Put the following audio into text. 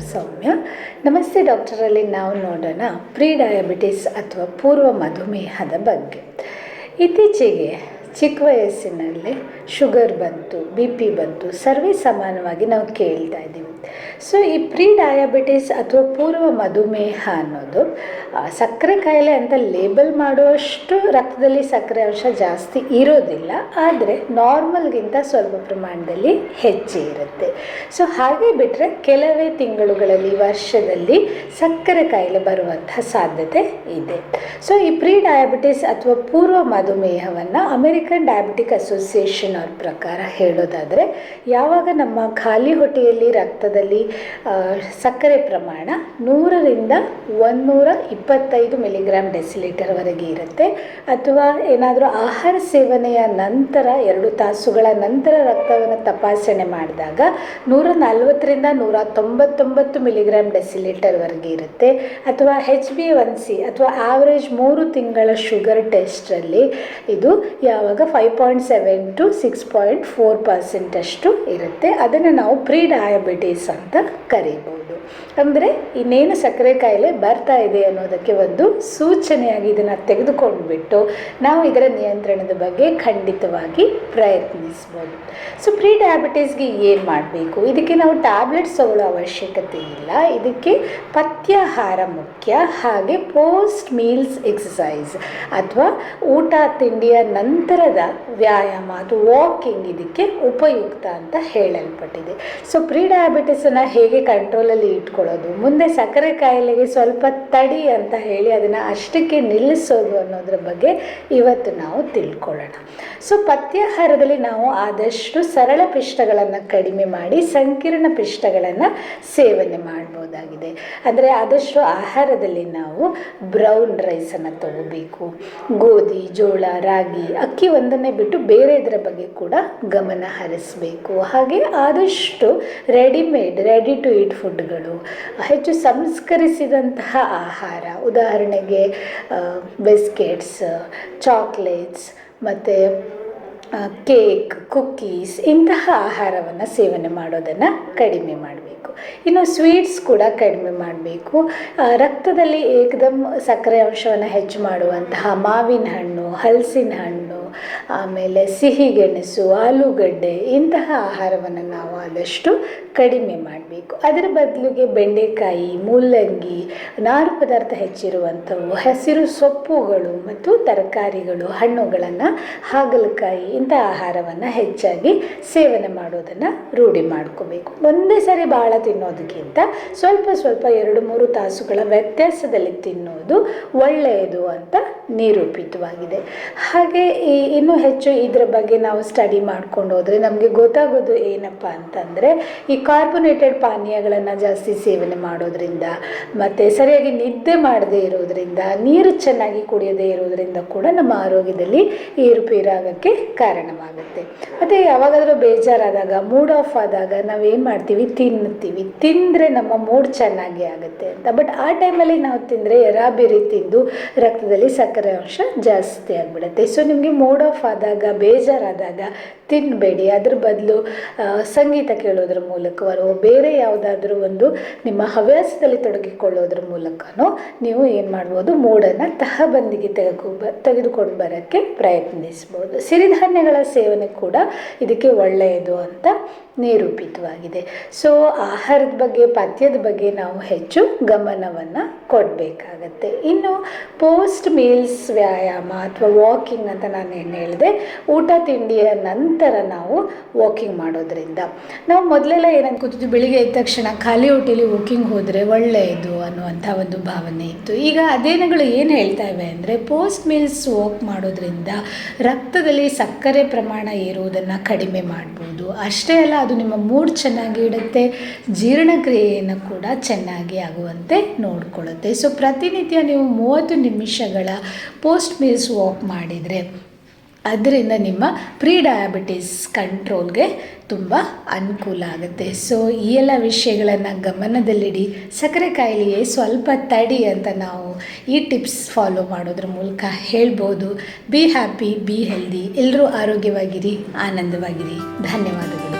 Doctor ಸೌಮ್ಯ. ನಮಸ್ತೆ ಡಾಕ್ಟರಲ್ಲಿ ನಾವು ನೋಡೋಣ ಪ್ರೀ ಡಯಾಬಿಟಿಸ್ ಅಥವಾ ಪೂರ್ವ ಮಧುಮೇಹದ ಬಗ್ಗೆ. ಇತ್ತೀಚೆಗೆ ಚಿಕ್ಕ ವಯಸ್ಸಿನಲ್ಲೇ ಶುಗರ್ ಬಂತು, ಬಿ ಪಿ ಬಂತು, ಸರ್ವೇ ಸಮಾನವಾಗಿ ನಾವು ಕೇಳ್ತಾ ಇದ್ದೀವಿ. ಸೊ ಈ ಪ್ರೀ ಡಯಾಬಿಟಿಸ್ ಅಥವಾ ಪೂರ್ವ ಮಧುಮೇಹ ಅನ್ನೋದು ಸಕ್ಕರೆ ಕಾಯಿಲೆ ಅಂತ ಲೇಬಲ್ ಮಾಡುವಷ್ಟು ರಕ್ತದಲ್ಲಿ ಸಕ್ಕರೆ ಅಂಶ ಜಾಸ್ತಿ ಇರೋದಿಲ್ಲ, ಆದರೆ ನಾರ್ಮಲ್ಗಿಂತ ಸ್ವಲ್ಪ ಪ್ರಮಾಣದಲ್ಲಿ ಹೆಚ್ಚೇ ಇರುತ್ತೆ. ಸೊ ಹಾಗೆ ಬಿಟ್ಟರೆ ಕೆಲವೇ ತಿಂಗಳುಗಳಲ್ಲಿ, ವರ್ಷದಲ್ಲಿ ಸಕ್ಕರೆ ಕಾಯಿಲೆ ಬರುವಂತಹ ಸಾಧ್ಯತೆ ಇದೆ. ಸೊ ಈ ಪ್ರೀ ಡಯಾಬಿಟಿಸ್ ಅಥವಾ ಪೂರ್ವ ಮಧುಮೇಹವನ್ನು ಅಮೆರಿಕನ್ ಡಯಾಬಿಟಿಕ್ ಅಸೋಸಿಯೇಷನ್ ಅವ್ರ ಪ್ರಕಾರ ಹೇಳೋದಾದರೆ, ಯಾವಾಗ ನಮ್ಮ ಖಾಲಿ ಹೊಟ್ಟೆಯಲ್ಲಿ ರಕ್ತದಲ್ಲಿ ಸಕ್ಕರೆ ಪ್ರಮಾಣ ನೂರರಿಂದ ಒಂದುನೂರ ಇಪ್ಪತ್ತೈದು ಮಿಲಿಗ್ರಾಮ್ ಡೆಸಿಲೀಟರ್ವರೆಗೆ ಇರುತ್ತೆ, ಅಥವಾ ಏನಾದರೂ ಆಹಾರ ಸೇವನೆಯ ನಂತರ, ಎರಡು ತಾಸುಗಳ ನಂತರ ರಕ್ತವನ್ನು ತಪಾಸಣೆ ಮಾಡಿದಾಗ ನೂರ ನಲ್ವತ್ತರಿಂದ ನೂರ ತೊಂಬತ್ತೊಂಬತ್ತು ಮಿಲಿಗ್ರಾಮ್ ಡೆಸಿಲೀಟರ್ವರೆಗೆ ಇರುತ್ತೆ, ಅಥವಾ ಹೆಚ್ ಬಿ ಒನ್ ಸಿ ಅಥವಾ ಆವ್ರೇಜ್ ಮೂರು ತಿಂಗಳ ಶುಗರ್ ಟೆಸ್ಟಲ್ಲಿ ಇದು ಯಾವಾಗ five point seven to six point four ಪರ್ಸೆಂಟಷ್ಟು ಇರುತ್ತೆ. ಅದನ್ನು ನಾವು ಪ್ರೀ ಡಯಾಬಿಟೀಸ್ ಅಂತ ಕರೀಬೋದು. ಅಂದರೆ ಇನ್ನೇನು ಸಕ್ಕರೆ ಕಾಯಿಲೆ ಬರ್ತಾ ಇದೆ ಅನ್ನೋದಕ್ಕೆ ಒಂದು ಸೂಚನೆಯಾಗಿ ಇದನ್ನು ತೆಗೆದುಕೊಂಡುಬಿಟ್ಟು ನಾವು ಇದರ ನಿಯಂತ್ರಣದ ಬಗ್ಗೆ ಖಂಡಿತವಾಗಿ ಪ್ರಯತ್ನಿಸ್ಬೋದು. ಸೊ ಪ್ರೀ ಡಯಾಬಿಟೀಸ್ಗೆ ಏನು ಮಾಡಬೇಕು? ಇದಕ್ಕೆ ನಾವು ಟ್ಯಾಬ್ಲೆಟ್ಸ್ ತಗೊಳ್ಳೋ ಅವಶ್ಯಕತೆ ಇಲ್ಲ. ಇದಕ್ಕೆ ಪಥ್ಯಾಹಾರ ಮುಖ್ಯ. ಹಾಗೆ ಪೋಸ್ಟ್ ಮೀಲ್ಸ್ ಎಕ್ಸಸೈಸ್ ಅಥವಾ ಊಟ ತಿಂಡಿಯ ನಂತರದ ವ್ಯಾಯಾಮ ಅದು ವಾಕಿಂಗ್ ಇದಕ್ಕೆ ಉಪಯುಕ್ತ ಅಂತ ಹೇಳಲ್ಪಟ್ಟಿದೆ. ಸೊ ಪ್ರೀ ಡಯಾಬಿಟಿಸನ್ನು ಹೇಗೆ ಕಂಟ್ರೋಲಲ್ಲಿ ಇಟ್ಕೊಳ್ಳೋದು. ಮುಂದೆ ಸಕ್ಕರೆ ಕಾಯಿಲೆಗೆ ಸ್ವಲ್ಪ ತಡಿ ಅಂತ ಹೇಳಿ ಅದನ್ನು ಅಷ್ಟಕ್ಕೆ ನಿಲ್ಲಿಸೋದು ಅನ್ನೋದ್ರ ಬಗ್ಗೆ ಇವತ್ತು ನಾವು ತಿಳ್ಕೊಳ್ಳೋಣ. ಸೊ ಪಥ್ಯಾಹಾರದಲ್ಲಿ ನಾವು ಆದಷ್ಟು ಸರಳ ಪಿಷ್ಟಗಳನ್ನು ಕಡಿಮೆ ಮಾಡಿ ಸಂಕೀರ್ಣ ಪಿಷ್ಟಗಳನ್ನು ಸೇವನೆ ಮಾಡ್ಬೋದಾಗಿದೆ. ಅಂದರೆ ಆದಷ್ಟು ಆಹಾರದಲ್ಲಿ ನಾವು ಬ್ರೌನ್ ರೈಸನ್ನು ತಗೋಬೇಕು. ಗೋಧಿ, ಜೋಳ, ರಾಗಿ, ಅಕ್ಕಿ ಒಂದನ್ನೇ ಬಿಟ್ಟು ಬೇರೆ ಇದರ ಬಗ್ಗೆ ಕೂಡ ಗಮನ ಹರಿಸಬೇಕು. ಹಾಗೆ ಆದಷ್ಟು ರೆಡಿಮೇಡ್ ರೆಡಿ ಟು ಈಟ್ ಫುಡ್ಗಳು ಹೆಚ್ಚು ಸಂಸ್ಕರಿಸಿದಂತಹ ಆಹಾರ. ಉದಾಹರಣೆಗೆ ಬಿಸ್ಕೆಟ್ಸ್, ಚಾಕ್ಲೇಟ್ಸ್ ಮತ್ತು ಕೇಕ್ ಕುಕ್ಕೀಸ್ ಇಂತಹ ಆಹಾರವನ್ನು ಸೇವನೆ ಮಾಡೋದನ್ನು ಕಡಿಮೆ ಮಾಡಬೇಕು. ಇನ್ನು ಸ್ವೀಟ್ಸ್ ಕೂಡ ಕಡಿಮೆ ಮಾಡಬೇಕು. ರಕ್ತದಲ್ಲಿ ಏಕದಮ್ ಸಕ್ಕರೆ ಅಂಶವನ್ನು ಹೆಚ್ಚು ಮಾಡುವಂತಹ ಮಾವಿನ ಹಣ್ಣು, ಹಲಸಿನ ಹಣ್ಣು ಆಮೇಲೆ ಸಿಹಿ ಗೆಣಸು, ಆಲೂಗಡ್ಡೆ ಇಂತಹ ಆಹಾರವನ್ನು ನಾವು ಆದಷ್ಟು ಕಡಿಮೆ ಮಾಡಬೇಕು. ಅದರ ಬದಲಿಗೆ ಬೆಂಡೆಕಾಯಿ, ಮೂಲಂಗಿ, ನಾರು ಪದಾರ್ಥ ಹೆಚ್ಚಿರುವಂಥವು, ಹಸಿರು ಸೊಪ್ಪುಗಳು ಮತ್ತು ತರಕಾರಿಗಳು, ಹಣ್ಣುಗಳನ್ನು, ಹಾಗಲಕಾಯಿ ಇಂಥ ಆಹಾರವನ್ನು ಹೆಚ್ಚಾಗಿ ಸೇವನೆ ಮಾಡೋದನ್ನು ರೂಢಿ ಮಾಡ್ಕೋಬೇಕು. ಒಂದೇ ಸರಿ ಭಾಳ ತಿನ್ನೋದಕ್ಕಿಂತ ಸ್ವಲ್ಪ ಸ್ವಲ್ಪ ಎರಡು ಮೂರು ತಾಸುಗಳ ವ್ಯತ್ಯಾಸದಲ್ಲಿ ತಿನ್ನೋದು ಒಳ್ಳೆಯದು ಅಂತ ನಿರೂಪಿತವಾಗಿದೆ. ಹಾಗೆ ಈ ಇನ್ನೂ ಹೆಚ್ಚು ಇದರ ಬಗ್ಗೆ ನಾವು ಸ್ಟಡಿ ಮಾಡ್ಕೊಂಡು ಹೋದರೆ ನಮಗೆ ಗೊತ್ತಾಗೋದು ಏನಪ್ಪ ಅಂತಂದರೆ ಈ ಕಾರ್ಬೊನೇಟೆಡ್ ಪಾನೀಯಗಳನ್ನು ಜಾಸ್ತಿ ಸೇವನೆ ಮಾಡೋದ್ರಿಂದ ಮತ್ತು ಸರಿಯಾಗಿ ನಿದ್ದೆ ಮಾಡದೇ ಇರೋದ್ರಿಂದ, ನೀರು ಚೆನ್ನಾಗಿ ಕುಡಿಯದೇ ಇರೋದ್ರಿಂದ ಕೂಡ ನಮ್ಮ ಆರೋಗ್ಯದಲ್ಲಿ ಏರುಪೇರಾಗೋಕ್ಕೆ ಕಾರಣವಾಗುತ್ತೆ. ಮತ್ತು ಯಾವಾಗಾದರೂ ಬೇಜಾರಾದಾಗ ಮೂಡ್ ಆಫ್ ಆದಾಗ ನಾವೇನು ಮಾಡ್ತೀವಿ? ತಿನ್ನುತ್ತೀವಿ. ತಿಂದರೆ ನಮ್ಮ ಮೂಡ್ ಚೆನ್ನಾಗಿ ಆಗುತ್ತೆ ಅಂತ. ಬಟ್ ಆ ಟೈಮಲ್ಲಿ ನಾವು ತಿಂದರೆ ಎರಾಬಿರಿ ತಿಂದು ರಕ್ತದಲ್ಲಿ ಸಕ್ಕರೆ ಅಂಶ ಜಾಸ್ತಿ ಆಗಿಬಿಡುತ್ತೆ. ಸೊ ನಿಮಗೆ ಮೂಡ್ ಆಫ್ ಆದಾಗ ಬೇಜಾರಾದಾಗ ತಿನ್ನಬೇಡಿ ಅದ್ರ ಬದಲು ಸಂಗೀತ ಕೇಳೋದ್ರ ಮೂಲಕವೋ ಬೇರೆ ಯಾವುದಾದ್ರೂ ಒಂದು ನಿಮ್ಮ ಹವ್ಯಾಸದಲ್ಲಿ ತೊಡಗಿಕೊಳ್ಳೋದ್ರ ಮೂಲಕನೂ ನೀವು ಏನು ಮಾಡ್ಬೋದು ಮೂಡನ್ನು ತಹಬಂದಿಗೆ ತೆಗೆದು ತೆಗೆದುಕೊಂಡು ಬರೋಕ್ಕೆ ಪ್ರಯತ್ನಿಸ್ಬೋದು. ಸಿರಿಧಾನ್ಯಗಳ ಸೇವನೆ ಕೂಡ ಇದಕ್ಕೆ ಒಳ್ಳೆಯದು ಅಂತ ನಿರೂಪಿತವಾಗಿದೆ. ಸೊ, ಆಹಾರದ ಬಗ್ಗೆ, ಪಥ್ಯದ ಬಗ್ಗೆ ನಾವು ಹೆಚ್ಚು ಗಮನವನ್ನು ಕೊಡಬೇಕಾಗತ್ತೆ. ಇನ್ನು ಪೋಸ್ಟ್ ಮೀಲ್ಸ್ ವ್ಯಾಯಾಮ ಅಥವಾ ವಾಕಿಂಗ್ ಅಂತ ನಾನು ಏನು ಹೇಳಿದೆ, ಊಟ, ತಿಂಡಿಯ ನಂತರ ನಾವು ವಾಕಿಂಗ್ ಮಾಡೋದ್ರಿಂದ. ನಾವು ಮೊದಲೆಲ್ಲ ಏನಂತ ಕೂತಿದ್ದು ಬೆಳಿಗ್ಗೆ ಎದ್ದ ತಕ್ಷಣ ಖಾಲಿ ಹೊಟ್ಟೆಲಿ ವಾಕಿಂಗ್ ಹೋದರೆ ಒಳ್ಳೆಯದು ಅನ್ನುವಂಥ ಒಂದು ಭಾವನೆ ಇತ್ತು. ಈಗ ಅಧ್ಯಯನಗಳು ಏನು ಹೇಳ್ತಾ ಇವೆ ಅಂದರೆ ಪೋಸ್ಟ್ ಮೀಲ್ಸ್ ವಾಕ್ ಮಾಡೋದ್ರಿಂದ ರಕ್ತದಲ್ಲಿ ಸಕ್ಕರೆ ಪ್ರಮಾಣ ಏರುವುದನ್ನು ಕಡಿಮೆ ಮಾಡ್ಬೋದು. ಅಷ್ಟೇ ಅಲ್ಲ, ಅದು ನಿಮ್ಮ ಮೂಡ್ ಚೆನ್ನಾಗಿ ಇಡುತ್ತೆ, ಜೀರ್ಣಕ್ರಿಯೆಯನ್ನು ಕೂಡ ಚೆನ್ನಾಗಿ ಆಗುವಂತೆ ನೋಡಿಕೊಳ್ಳುತ್ತೆ. ಸೊ ಪ್ರತಿನಿತ್ಯ ನೀವು ಮೂವತ್ತು ನಿಮಿಷಗಳ ಪೋಸ್ಟ್ ಮೀಲ್ಸ್ ವಾಕ್ ಮಾಡಿದರೆ ಅದರಿಂದ ನಿಮ್ಮ ಪ್ರೀ ಡಯಾಬಿಟಿಸ್ ಕಂಟ್ರೋಲ್ಗೆ ತುಂಬ ಅನುಕೂಲ ಆಗುತ್ತೆ. ಸೊ ಈ ಎಲ್ಲ ವಿಷಯಗಳನ್ನು ಗಮನದಲ್ಲಿಡಿ, ಸಕ್ಕರೆ ಕಾಯಿಲೆಗೆ ಸ್ವಲ್ಪ ತಡಿ ಅಂತ ನಾವು ಈ ಟಿಪ್ಸ್ ಫಾಲೋ ಮಾಡೋದ್ರ ಮೂಲಕ ಹೇಳ್ಬೋದು. ಬಿ ಹ್ಯಾಪಿ ಬಿ ಹೆಲ್ದಿ ಎಲ್ಲರೂ ಆರೋಗ್ಯವಾಗಿರಿ, ಆನಂದವಾಗಿರಿ. ಧನ್ಯವಾದಗಳು.